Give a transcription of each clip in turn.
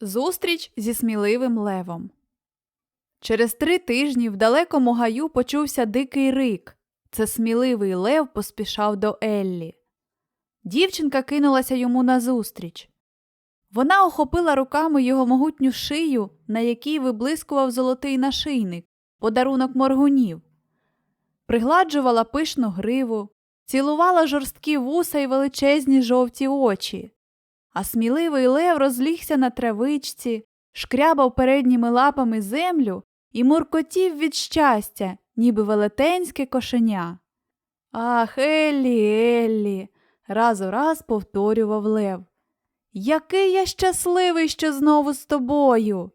Зустріч зі сміливим левом. Через три тижні в далекому гаю почувся дикий рик. Це сміливий лев поспішав до Еллі. Дівчинка кинулася йому назустріч. Вона охопила руками його могутню шию, на якій виблискував золотий нашийник, подарунок моргунів, пригладжувала пишну гриву, цілувала жорсткі вуса й величезні жовті очі. А сміливий лев розлігся на травичці, шкрябав передніми лапами землю і муркотів від щастя, ніби велетенське кошеня. Ах, Еллі, Еллі, раз у раз повторював лев. Який я щасливий, що знову з тобою.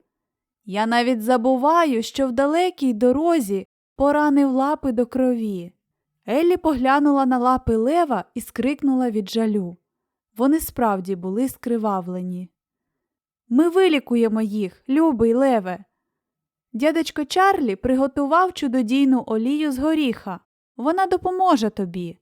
Я навіть забуваю, що в далекій дорозі поранив лапи до крові. Еллі поглянула на лапи лева і скрикнула від жалю. Вони справді були скривавлені. Ми вилікуємо їх, любий леве. Дядечко Чарлі приготував чудодійну олію з горіха. Вона допоможе тобі.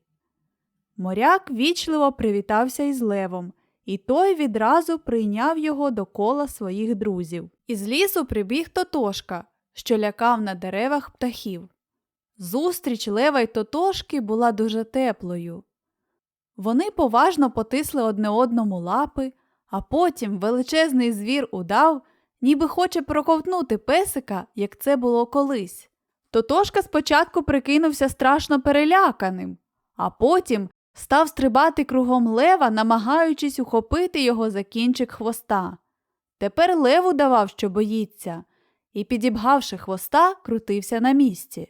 Моряк вічливо привітався із левом, і той відразу прийняв його до кола своїх друзів. Із лісу прибіг Тотошка, що лякав на деревах птахів. Зустріч лева й Тотошки була дуже теплою. Вони поважно потисли одне одному лапи, а потім величезний звір удав, ніби хоче проковтнути песика, як це було колись. Тотошка спочатку прикинувся страшно переляканим, а потім став стрибати кругом лева, намагаючись ухопити його за кінчик хвоста. Тепер лев удавав, що боїться, і, підібгавши хвоста, крутився на місці.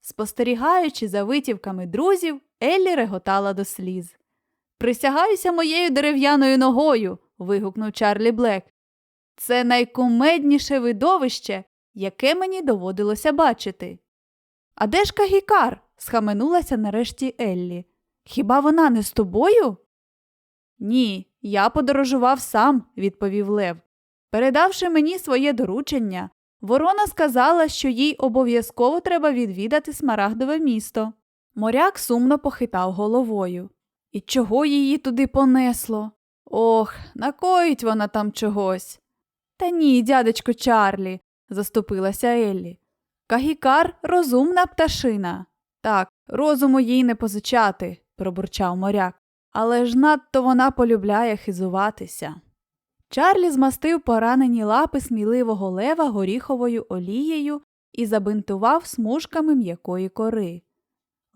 Спостерігаючи за витівками друзів, Еллі реготала до сліз. Присягаюся моєю дерев'яною ногою. вигукнув Чарлі Блек. Це найкумедніше видовище, яке мені доводилося бачити. А де ж Кагікар? схаменулася нарешті Еллі. Хіба вона не з тобою? Ні, я подорожував сам, відповів Лев. Передавши мені своє доручення, ворона сказала, що їй обов'язково треба відвідати смарагдове місто. Моряк сумно похитав головою. І чого її туди понесло? Ох, накоїть вона там чогось. Та ні, дядечко Чарлі, заступилася Еллі. Кагікар розумна пташина. Так, розуму їй не позичати, пробурчав моряк. Але ж надто вона полюбляє хизуватися. Чарлі змастив поранені лапи сміливого лева горіховою олією і забинтував смужками м'якої кори.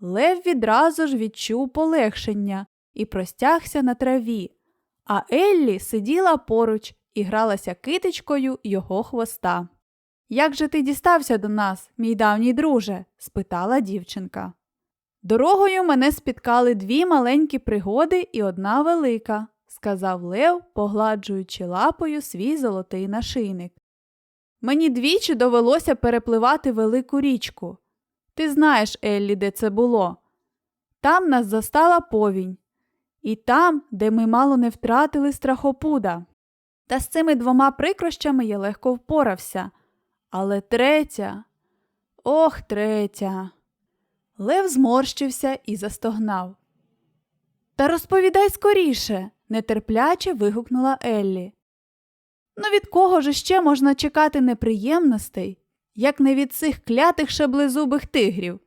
Лев відразу ж відчув полегшення і простягся на траві, а Еллі сиділа поруч і гралася китичкою його хвоста. Як же ти дістався до нас, мій давній друже? спитала дівчинка. Дорогою мене спіткали дві маленькі пригоди і одна велика, сказав Лев, погладжуючи лапою свій золотий нашийник. Мені двічі довелося перепливати велику річку. Ти знаєш, Еллі, де це було. Там нас застала повінь, і там, де ми мало не втратили страхопуда. Та з цими двома прикрощами я легко впорався. Але третя, ох, третя. Лев зморщився і застогнав. Та розповідай скоріше, нетерпляче вигукнула Еллі. Ну від кого ж ще можна чекати неприємностей, як не від цих клятих шаблезубих тигрів?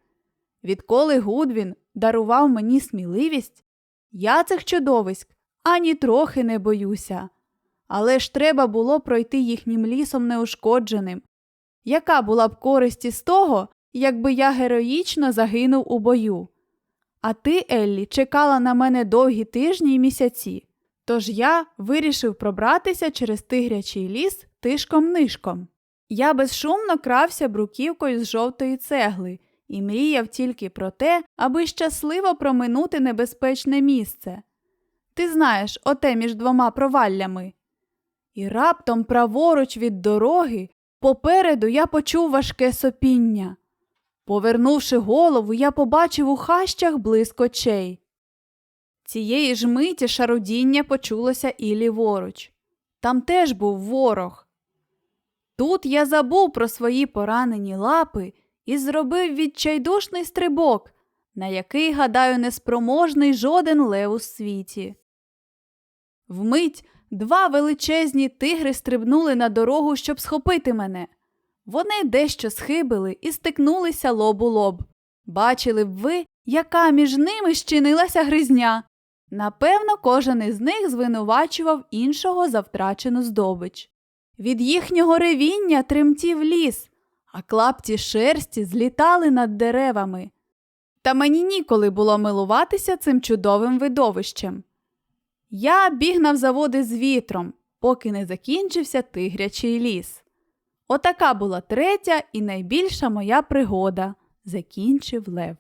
Відколи Гудвін дарував мені сміливість, я цих чудовиськ ані трохи не боюся. Але ж треба було пройти їхнім лісом неушкодженим. Яка була б користь із того, якби я героїчно загинув у бою? А ти, Еллі, чекала на мене довгі тижні й місяці. Тож я вирішив пробратися через тигрячий ліс тишком-нишком. Я безшумно крався бруківкою з жовтої цегли і мріяв тільки про те, аби щасливо проминути небезпечне місце. Ти знаєш, оте між двома проваллями. І раптом праворуч від дороги попереду я почув важке сопіння. Повернувши голову, я побачив у хащах блиск очей. Цієї ж миті шарудіння почулося і ліворуч. Там теж був ворог. Тут я забув про свої поранені лапи і зробив відчайдушний стрибок, на який, гадаю, неспроможний жоден лев у світі. Вмить Два величезні тигри стрибнули на дорогу, щоб схопити мене. Вони дещо схибили і стикнулися лоб у лоб. Бачили б ви, яка між ними щинилася гризня. Напевно, кожен із них звинувачував іншого за втрачену здобич. Від їхнього ревіння тремтів ліс, а клапті шерсті злітали над деревами. Та мені ніколи було милуватися цим чудовим видовищем. Я біг навзаводи з вітром, поки не закінчився тигрячий ліс. Отака була третя і найбільша моя пригода, закінчив Лев.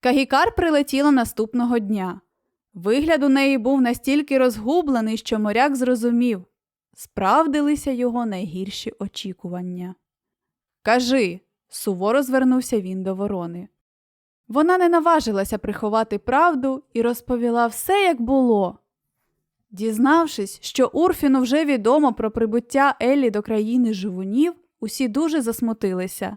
Кагікар прилетіла наступного дня. Вигляд у неї був настільки розгублений, що моряк зрозумів справдилися його найгірші очікування. Кажи, суворо звернувся він до ворони. Вона не наважилася приховати правду і розповіла все, як було. Дізнавшись, що Урфіну вже відомо про прибуття Еллі до країни живунів, усі дуже засмутилися.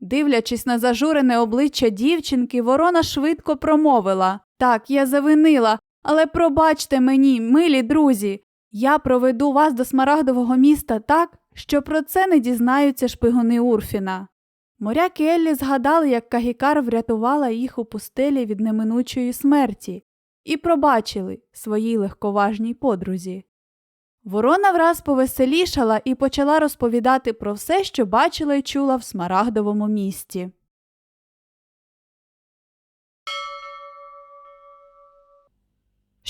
Дивлячись на зажурене обличчя дівчинки, ворона швидко промовила Так, я завинила, але пробачте мені, милі друзі, я проведу вас до смарагдового міста так, що про це не дізнаються шпигуни Урфіна. Моряк і Еллі згадали, як Кагікар врятувала їх у пустелі від неминучої смерті, і пробачили своїй легковажній подрузі. Ворона враз повеселішала і почала розповідати про все, що бачила і чула в смарагдовому місті.